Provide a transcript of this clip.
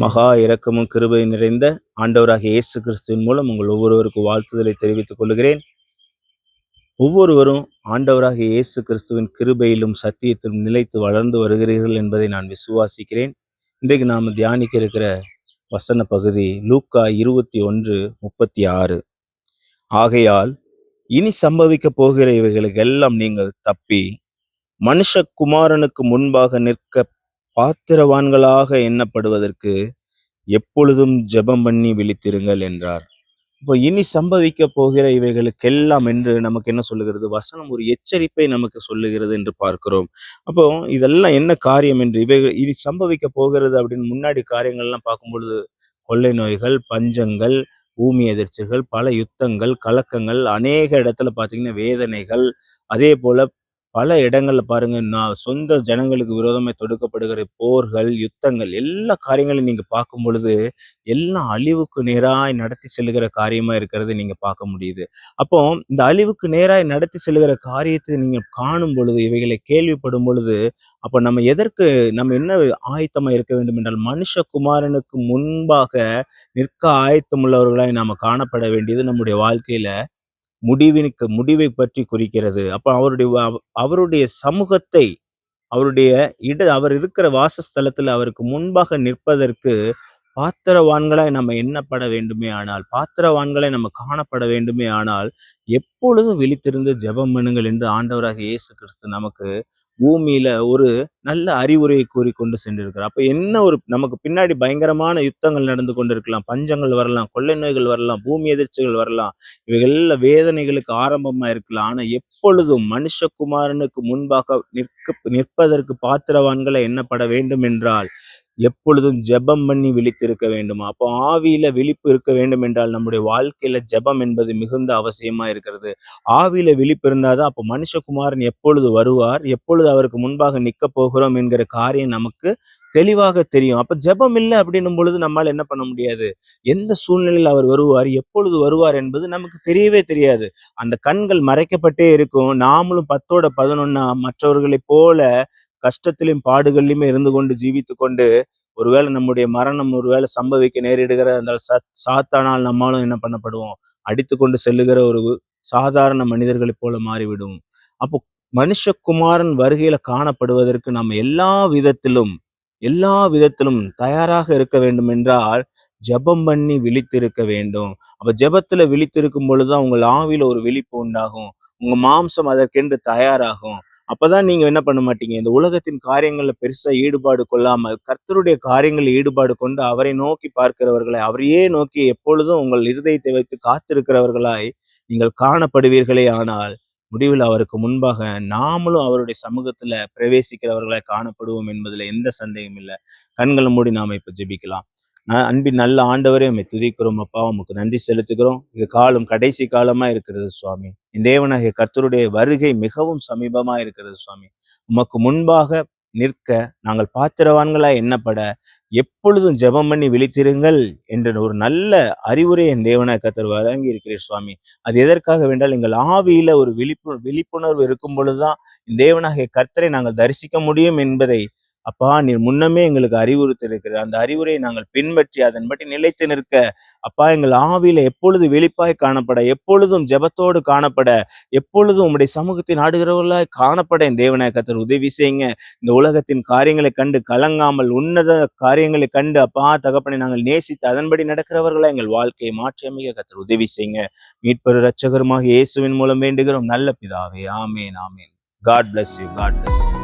மகா இரக்கமும் கிருபை நிறைந்த ஆண்டவராகிய இயேசு கிறிஸ்துவின் மூலம் உங்கள் ஒவ்வொருவருக்கும் வாழ்த்துதலை தெரிவித்துக் கொள்கிறேன். ஒவ்வொருவரும் ஆண்டவராகிய இயேசு கிறிஸ்துவின் கிருபையிலும் சத்தியத்திலும் நிலைத்து வளர்ந்து வருகிறீர்கள் என்பதை நான் விசுவாசிக்கிறேன். இன்றைக்கு நாம் தியானிக்க இருக்கிற வசன பகுதி லூக்கா இருபத்தி ஒன்று முப்பத்தி ஆறு. ஆகையால் இனி சம்பவிக்க போகிற இவைகளுக்கெல்லாம் நீங்கள் தப்பி மனுஷகுமாரனுக்கு முன்பாக நிற்க பாத்திரவான்களாக எண்ணப்படுவதற்கு எப்பொழுதும் ஜெபம் பண்ணி விழித்திருங்கள் என்றார். இப்போ இனி சம்பவிக்க போகிற இவைகளுக்கெல்லாம் என்று நமக்கு என்ன சொல்லுகிறது? வசனம் ஒரு எச்சரிப்பை நமக்கு சொல்லுகிறது என்று பார்க்கிறோம். அப்போ இதெல்லாம் என்ன காரியம் என்று இவைகள் இனி சம்பவிக்க போகிறது அப்படின்னு முன்னாடி காரியங்கள்லாம் பார்க்கும் பொழுது கொள்ளை நோய்கள் பஞ்சங்கள் பூமி எதிர்ச்சிகள் பல யுத்தங்கள் கலக்கங்கள் அநேக இடத்துல பார்த்தீங்கன்னா வேதனைகள் அதே போல பல இடங்கள்ல பாருங்க நான் சொந்த ஜனங்களுக்கு விரோதமாக தொடுக்கப்படுகிற போர்கள் யுத்தங்கள் எல்லா காரியங்களையும் நீங்க பார்க்கும் பொழுது எல்லாம் அழிவுக்கு நேராய் நடத்தி செல்லுகிற காரியமா இருக்கிறது நீங்க பார்க்க முடியுது. அப்போ இந்த அழிவுக்கு நேராய் நடத்தி செல்லுகிற காரியத்தை நீங்க காணும் பொழுது இவைகளை கேள்விப்படும் பொழுது அப்ப நம்ம எதற்கு நம்ம என்ன ஆயத்தமா இருக்க வேண்டும் என்றால் மனுஷகுமாரனுக்கு முன்பாக நிற்க ஆயத்தமுள்ளவர்களாய் நாம காணப்பட வேண்டியது நம்முடைய வாழ்க்கையில முடிவினுக்கு முடிவை பற்றி குறிக்கிறது. அப்ப அவருடைய அவருடைய சமூகத்தை அவருடைய இட அவர் இருக்கிற வாசஸ்தலத்தில் அவருக்கு முன்பாக நிற்பதற்கு பாத்திரவான்களாய் நம்ம எண்ணப்பட வேண்டுமே ஆனால் பாத்திரவான்களை நம்ம காணப்பட வேண்டுமே ஆனால் எப்பொழுதும் விழித்திருந்து ஜெபம் பண்ணுங்கள் என்று ஆண்டவராக இயேசு கிறிஸ்து நமக்கு பூமியில ஒரு நல்ல அறிவுரையை கூறி கொண்டு சென்றிருக்கிறார். அப்ப என்ன ஒரு நமக்கு பின்னாடி பயங்கரமான யுத்தங்கள் நடந்து கொண்டிருக்கலாம். பஞ்சங்கள் வரலாம் கொள்ளை நோய்கள் வரலாம் பூமி எதிர்ச்சிகள் வரலாம். இவைகள்ல வேதனைகளுக்கு ஆரம்பமா இருக்கலாம். ஆனா எப்பொழுதும் மனுஷகுமாரனுக்கு முன்பாக நிற்க நிற்பதற்கு பாத்திரவான்களை என்னப்பட வேண்டும் என்றால் எப்பொழுதும் ஜெபம் பண்ணி விழித்திருக்க வேண்டுமா. அப்போ ஆவியில விழிப்பு இருக்க வேண்டும் என்றால் நம்முடைய வாழ்க்கையில ஜெபம் என்பது மிகுந்த அவசியமா இருக்கிறது. ஆவியில விழிப்பு இருந்தாதான் அப்போ மனுஷகுமாரன் எப்பொழுது வருவார் எப்பொழுது அவருக்கு முன்பாக நிற்க போகிறோம் என்கிற காரியம் நமக்கு தெளிவாக தெரியும். அப்ப ஜெபம் இல்லை அப்படின்னும் பொழுது நம்மால் என்ன பண்ண முடியாது? எந்த சூழ்நிலையில் அவர் வருவார்? எப்பொழுது வருவார் என்பது நமக்கு தெரியவே தெரியாது. அந்த கண்கள் மறைக்கப்பட்டே இருக்கும். நாமளும் பத்தோட பதினொன்னா மற்றவர்களைப் போல கஷ்டத்திலும் பாடுகள்லையுமே இருந்து கொண்டு ஜீவித்து கொண்டு ஒருவேளை நம்முடைய மரணம் ஒருவேளை சம்பவிக்க நேரிடுகிற அந்த சாத்தானால் நம்மாலும் என்ன பண்ணப்படுவோம்? அடித்து கொண்டு செல்லுகிற ஒரு சாதாரண மனிதர்களைப் போல மாறிவிடும் அப்போ மனுஷகுமாரன் வருகையில காணப்படுவதற்கு நாம் எல்லா விதத்திலும் எல்லா விதத்திலும் தயாராக இருக்க வேண்டும் என்றால் ஜெபம் பண்ணி விழித்திருக்க வேண்டும். அப்ப ஜபத்துல விழித்திருக்கும் பொழுதுதான் உங்கள் ஆவியில ஒரு விழிப்பு உண்டாகும். உங்க மாம்சம் அதற்கென்று தயாராகும். அப்பதான் நீங்க என்ன பண்ண மாட்டீங்க? இந்த உலகத்தின் காரியங்கள்ல பெருசா ஈடுபாடு கொள்ளாமல் கர்த்தருடைய காரியங்களில் ஈடுபாடு கொண்டு அவரை நோக்கி பார்க்கிறவர்களை அவரையே நோக்கி எப்பொழுதும் உங்கள் இருதயத்தை வைத்து காத்திருக்கிறவர்களாய் நீங்கள் காணப்படுவீர்களே ஆனால் முடிவில் அவருக்கு முன்பாக நாமளும் அவருடைய சமூகத்துல பிரவேசிக்கிறவர்களாய் காணப்படுவோம் என்பதுல எந்த சந்தேகம் இல்லை. கண்களை மூடி நாம இப்ப ஜெபிக்கலாம். நான் அன்பின் நல்ல ஆண்டவரே உண்மை துதிக்கிறோம் அப்பா. உமக்கு நன்றி செலுத்துகிறோம். இது காலம் கடைசி காலமா இருக்கிறது சுவாமி. இந்த தேவனாகிய கர்த்தருடைய வருகை மிகவும் சமீபமா இருக்கிறது சுவாமி. உமக்கு முன்பாக நிற்க நாங்கள் பாத்திரவான்களா எண்ணப்பட எப்பொழுதும் ஜெபம் பண்ணி விழித்திருங்கள் என்ற ஒரு நல்ல அறிவுரை என் தேவனாய் கத்தர் வழங்கி இருக்கிறீர் சுவாமி. அது எதற்காக வேண்டால் எங்கள் ஆவியில ஒரு விழிப்பு விழிப்புணர்வு இருக்கும் பொழுதுதான் தேவனாகிய கர்த்தரை நாங்கள் தரிசிக்க முடியும் என்பதை அப்பா நீர் முன்னமே எங்களுக்கு அறிவுறுத்திருக்கிறார் அந்த அறிவுரையை நாங்கள் பின்பற்றி அதன்படி நிலைத்து நிற்க. அப்பா எங்கள் ஆவியில எப்பொழுது வெளிப்பாய் காணப்பட எப்பொழுதும் ஜெபத்தோடு காணப்பட எப்பொழுதும் உம்முடைய சமூகத்தின் ஆடுகிறவர்களாய் காணப்பட என் தேவனாய கத்தர் உதவி செய்யுங்க. இந்த உலகத்தின் காரியங்களை கண்டு கலங்காமல் உன்னத காரியங்களை கண்டு அப்பா தகப்பனை நாங்கள் நேசித்து அதன்படி நடக்கிறவர்களா எங்கள் வாழ்க்கையை மாற்றி அமைக்க கத்தர் உதவி செய்யுங்க. மீட்பெரு ரட்சகருமாக இயேசுவின் மூலம் வேண்டுகிறோம். நல்ல பிதாவே ஆமேன் ஆமேன். God bless you God bless you